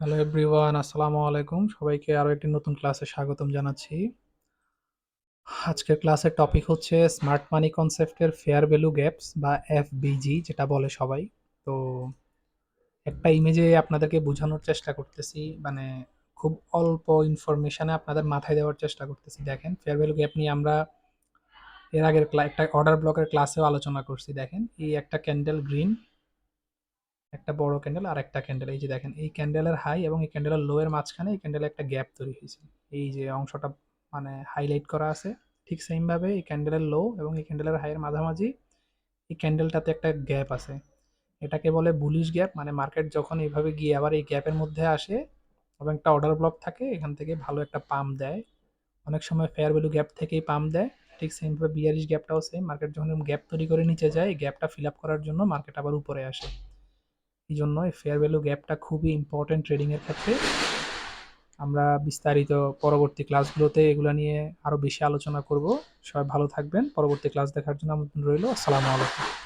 Hello everyone আসসালামু আলাইকুম সবাইকে আরও একটি নতুন ক্লাসে স্বাগতম জানাচ্ছি। আজকের ক্লাসের টপিক হচ্ছে স্মার্ট মানি কনসেপ্টের ফেয়ার ভ্যালু গ্যাপস বা এফবিজি যেটা বলে সবাই। তো একটা ইমেজে আপনাদেরকে বোঝানোর চেষ্টা করতেছি। মানে খুব অল্প ইনফরমেশানে আপনাদের মাথায় দেওয়ার চেষ্টা করতেছি। দেখেন ফেয়ার ভ্যালু গ্যাপ নিয়ে আমরা এর আগের একটা অর্ডার ব্লকের ক্লাসেও আলোচনা করছি। দেখেন, এই একটা ক্যান্ডেল গ্রিন একটা বড় ক্যান্ডেল আর একটা ক্যান্ডেল এই যে দেখেন, এই ক্যান্ডেলের হাই এবং এই ক্যান্ডেলের লো এর মাঝখানে এই ক্যান্ডেলে একটা গ্যাপ তৈরি হয়েছে। এই যে অংশটা মানে হাইলাইট করা আছে, ঠিক সেম ভাবে এই ক্যান্ডেলের লো এবং এই ক্যান্ডেলের হাইয়ের মাঝামাঝি এই ক্যান্ডেলটাতে একটা গ্যাপ আছে। এটাকে বলে বুলিশ গ্যাপ মানে মার্কেট যখন এইভাবে গিয়ে আবার এই গ্যাপের মধ্যে আসে এবং একটা অর্ডার ব্লক থাকে, এখান থেকে ভালো একটা পাম্প দেয়। অনেক সময় ফেয়ার ভ্যালু গ্যাপ থেকেই পাম্প দেয়, ঠিক সেমভাবে বিয়ারিশ গ্যাপটাও সেম মার্কেট যখন গ্যাপ তৈরি করে নিচে যায়, এই গ্যাপটা ফিল আপ করার জন্য মার্কেট আবার উপরে আসে। এই জন্য এই ফেয়ার ভ্যালু গ্যাপটা খুবই ইম্পর্টেন্ট ট্রেডিংয়ের ক্ষেত্রে। আমরা বিস্তারিত পরবর্তী ক্লাসগুলোতে এগুলো নিয়ে আরও বেশি আলোচনা করব। সবাই ভালো থাকবেন। পরবর্তী ক্লাস দেখার জন্য আমন্ত্রণ রইল। আসসালামু আলাইকুম।